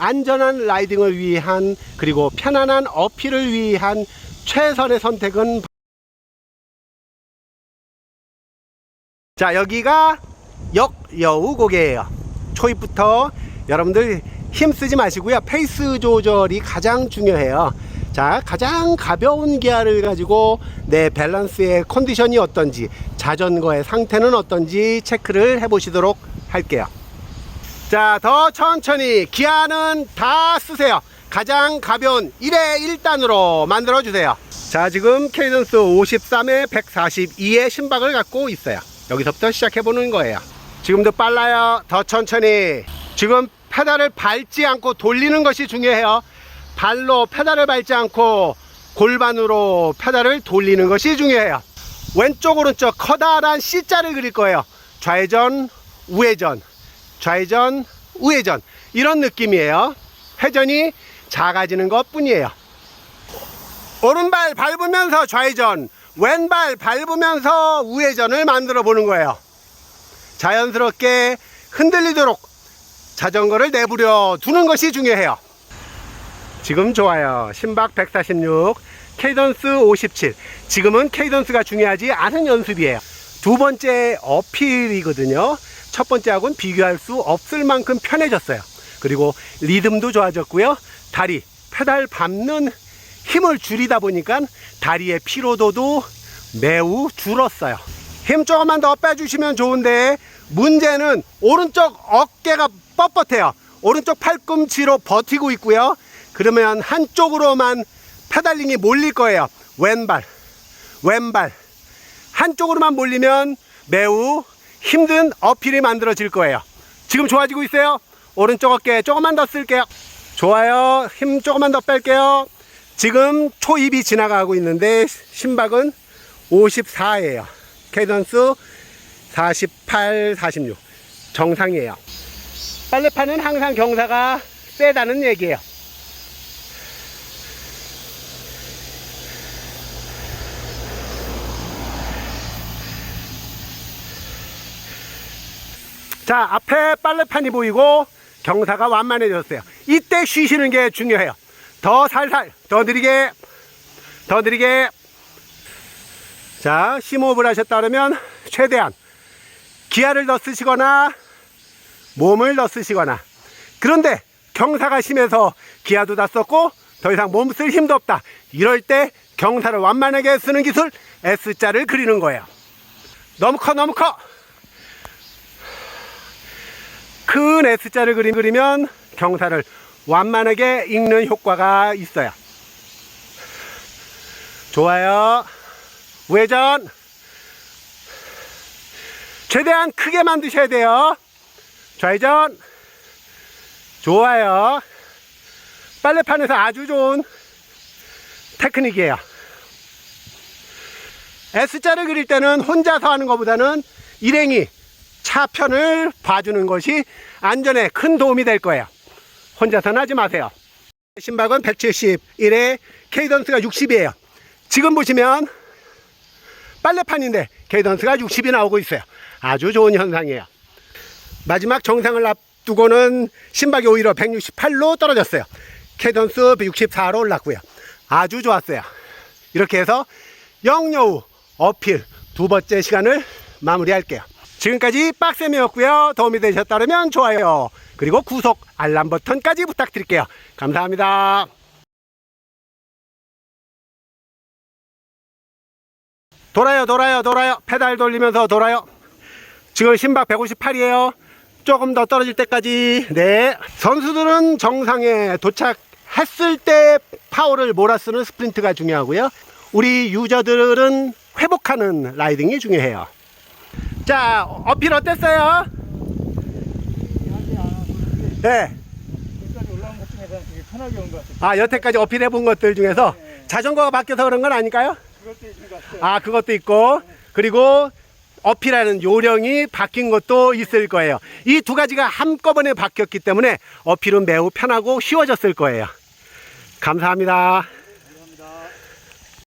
안전한 라이딩을 위한 그리고 편안한 어필을 위한 최선의 선택은 자 여기가 역여우고개예요. 초입부터 여러분들 힘쓰지 마시고요. 페이스 조절이 가장 중요해요. 자 가장 가벼운 기아를 가지고 내 밸런스의 컨디션이 어떤지 자전거의 상태는 어떤지 체크를 해 보시도록 할게요 자 더 천천히 기아는 다 쓰세요. 가장 가벼운 1회 1단으로 만들어 주세요. 자 지금 케이던스 53에 142의 심박을 갖고 있어요. 여기서부터 시작해 보는 거예요. 지금도 빨라요. 더 천천히. 지금 페달을 밟지 않고 돌리는 것이 중요해요. 발로 페달을 밟지 않고 골반으로 페달을 돌리는 것이 중요해요. 왼쪽 오른쪽 커다란 C자를 그릴 거예요. 좌회전 우회전 좌회전 우회전. 이런 느낌이에요. 회전이 작아지는 것 뿐이에요. 오른발 밟으면서 좌회전 왼발 밟으면서 우회전을 만들어 보는 거예요. 자연스럽게 흔들리도록 자전거를 내부려 두는 것이 중요해요. 지금 좋아요. 심박 146 케이던스 57 지금은 케이던스가 중요하지 않은 연습이에요. 두 번째 어필이거든요 첫 번째 하고는 비교할 수 없을 만큼 편해졌어요. 그리고 리듬도 좋아졌고요. 다리 페달 밟는 힘을 줄이다 보니까 다리의 피로도도 매우 줄었어요. 힘 조금만 더 빼주시면 좋은데 문제는 오른쪽 어깨가 뻣뻣해요. 오른쪽 팔꿈치로 버티고 있고요. 그러면 한쪽으로만 페달링이 몰릴 거예요. 왼발 왼발. 한쪽으로만 몰리면 매우 힘든 어필이 만들어질 거예요. 지금 좋아지고 있어요? 오른쪽 어깨 조금만 더 쓸게요. 좋아요. 힘 조금만 더 뺄게요. 지금 초입이 지나가고 있는데 심박은 54예요. 케이던스 48, 46 정상이에요. 빨래판은 항상 경사가 세다는 얘기예요 자 앞에 빨래판이 보이고 경사가 완만해졌어요. 이때 쉬시는 게 중요해요. 더 살살 더 느리게 더 느리게. 자 심호흡을 하셨다 그러면 최대한 기아를 더 쓰시거나 몸을 더 쓰시거나. 그런데 경사가 심해서 기아도 다 썼고 더 이상 몸 쓸 힘도 없다. 이럴 때 경사를 완만하게 쓰는 기술 S자를 그리는 거예요. 너무 커 너무 커 큰 S자를 그림 그리면 경사를 완만하게 읽는 효과가 있어요. 좋아요. 우회전. 최대한 크게 만드셔야 돼요. 좌회전. 좋아요. 빨래판에서 아주 좋은 테크닉이에요. S자를 그릴 때는 혼자서 하는 것보다는 일행이 차편을 봐주는 것이 안전에 큰 도움이 될 거예요. 혼자서는 하지 마세요. 심박은 171에 케이던스가 60이에요. 지금 보시면 빨래판인데 케이던스가 60이 나오고 있어요. 아주 좋은 현상이에요. 마지막 정상을 앞두고는 심박이 오히려 168로 떨어졌어요. 케이던스 64로 올랐고요. 아주 좋았어요. 이렇게 해서 영여우 어필 두 번째 시간을 마무리할게요. 지금까지 빡셈이었고요. 도움이 되셨다면 좋아요. 그리고 구독 알람 버튼까지 부탁드릴게요. 감사합니다. 돌아요, 돌아요, 돌아요. 페달 돌리면서 돌아요. 지금 심박 158이에요. 조금 더 떨어질 때까지. 네. 선수들은 정상에 도착했을 때 파워를 몰아쓰는 스프린트가 중요하고요. 우리 유저들은 회복하는 라이딩이 중요해요. 자, 어필 어땠어요? 네. 아, 여태까지 어필해 본 것들 중에서 자전거가 바뀌어서 그런 건 아닐까요? 아, 그것도 있고, 그리고 어필하는 요령이 바뀐 것도 있을 거예요. 이 두 가지가 한꺼번에 바뀌었기 때문에 어필은 매우 편하고 쉬워졌을 거예요. 감사합니다.